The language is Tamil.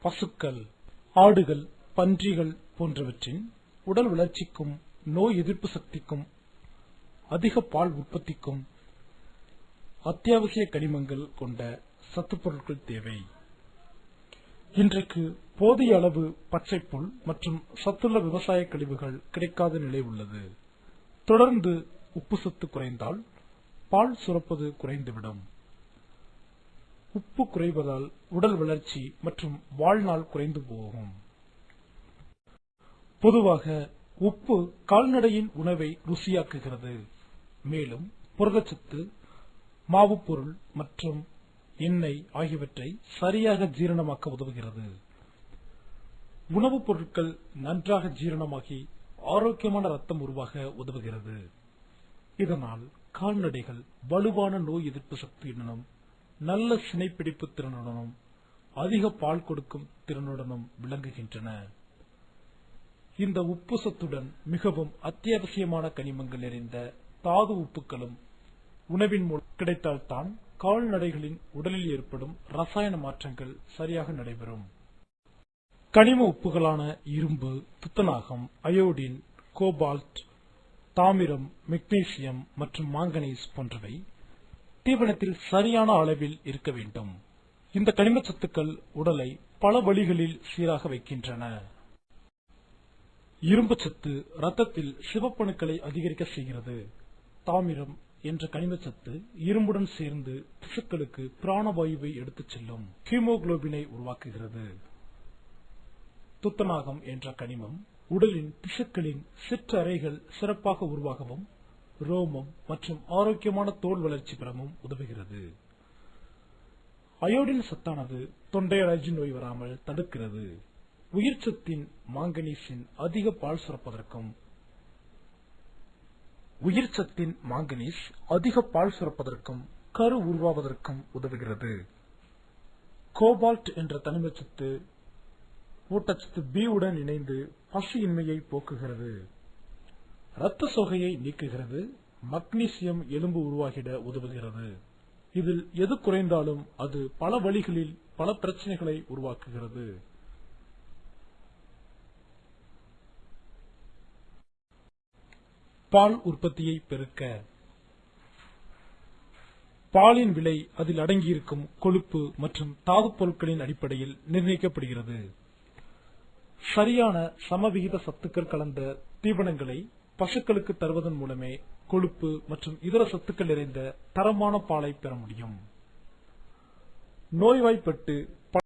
பசுக்கள் ஆடுகள் பன்றிகள் போன்றவற்றின் உடல் வளர்ச்சிக்கும் நோய் எதிர்ப்பு சக்திக்கும் அதிக பால் உற்பத்திக்கும் அத்தியாவசிய கனிமங்கள் கொண்ட சத்துப் பொருட்கள் தேவை. இன்றைக்கு போதிய அளவு பச்சைப்புல் மற்றும் சத்துள்ள விவசாய கழிவுகள் கிடைக்காத நிலை உள்ளது. தொடர்ந்து உப்பு சத்து குறைந்தால் பால் சுரப்பது குறைந்துவிடும். உப்பு குறைவதால் உடல் வளர்ச்சி மற்றும் வாழ்நாள் குறைந்து போகும். பொதுவாக உப்பு கால்நடையின் உணவை ருசியாக்குகிறது. மேலும் புரதச்சத்து மாவு பொருள் மற்றும் எண்ணெய் ஆகியவற்றை சரியாக ஜீரணமாக்க உதவுகிறது. உணவுப் பொருட்கள் நன்றாக ஜீரணமாகி ஆரோக்கியமான ரத்தம் உருவாக உதவுகிறது. இதனால் கால்நடைகள் வலுவான நோய் எதிர்ப்பு சக்தியுடனும் நல்ல சினைப்பிடிப்பு திறனுடனும் அதிக பால் கொடுக்கும் திறனுடனும் விளங்குகின்றன. இந்த உப்பு சத்துடன் மிகவும் அத்தியாவசியமான கனிமங்கள் நிறைந்த தாது உப்புக்களும் உணவின் மூலம் கிடைத்தால்தான் கால்நடைகளின் உடலில் ஏற்படும் ரசாயன மாற்றங்கள் சரியாக நடைபெறும். கனிம உப்புகளான இரும்பு துத்தநாகம் அயோடின் கோபால்ட் தாமிரம் மெக்னீசியம் மற்றும் மாங்கனீஸ் போன்றவை தீவனத்தில் சரியான அளவில் இருக்க வேண்டும். இந்த கனிம சத்துக்கள் உடலை பல வழிகளில் சீராக வைக்கின்றன. இரும்பு சத்து ரத்தத்தில் சிவப்பணுக்களை அதிகரிக்க செய்கிறது. தாமிரம் என்ற கனிமச்சத்து இரும்புடன் சேர்ந்து திசுக்களுக்கு பிராணவாயுவை எடுத்துச் செல்லும் ஹீமோகுளோபினை உருவாக்குகிறது. துத்தநாகம் என்ற கனிமம் உடலின் திசுக்களின் சிற்றறைகள் சிறப்பாக உருவாகவும் ரோமம் மற்றும் ஆரோக்கியமான தோல் வளர்ச்சி பெறவும் உதவுகிறது. அயோடின் சத்தானது தொண்டை அலர்ஜி நோய் வராமல் தடுக்கிறது. உயிர் சத்தின் மாங்கனீசின் அதிக பால் சுரப்பதற்கும் உயிர் சத்தின் மாங்கனீஸ் அதிக பால் சுரப்பதற்கும் கரு உருவாவதற்கும் உதவுகிறது. கோபால்ட் என்ற தனிமச்சத்து ஊட்டச்சத்து பி உடன் இணைந்து பசியின்மையை போக்குகிறது. இரத்த சோகையை நீக்குகிறது மக்னீசியம் எலும்பு உருவாகிட உதவுகிறது. இதில் எது குறைந்தாலும் அது பல வழிகளில் பல பிரச்சனைகளை உருவாக்குகிறது. பால் உற்பத்தியை பெருக்க. பாலின் விலை அதில் அடங்கியிருக்கும் கொழுப்பு மற்றும் தாதுப் பொருட்களின் அடிப்படையில் நிர்ணயிக்கப்படுகிறது. சரியான சமவிகித சத்துக்கள் கலந்த தீவனங்களை பசுக்களுக்கு தருவதன் மூலமே கொழுப்பு மற்றும் இதர சத்துக்கள் நிறைந்த தரமான பாலை பெற முடியும். நோய்வாய்ப்பட்டு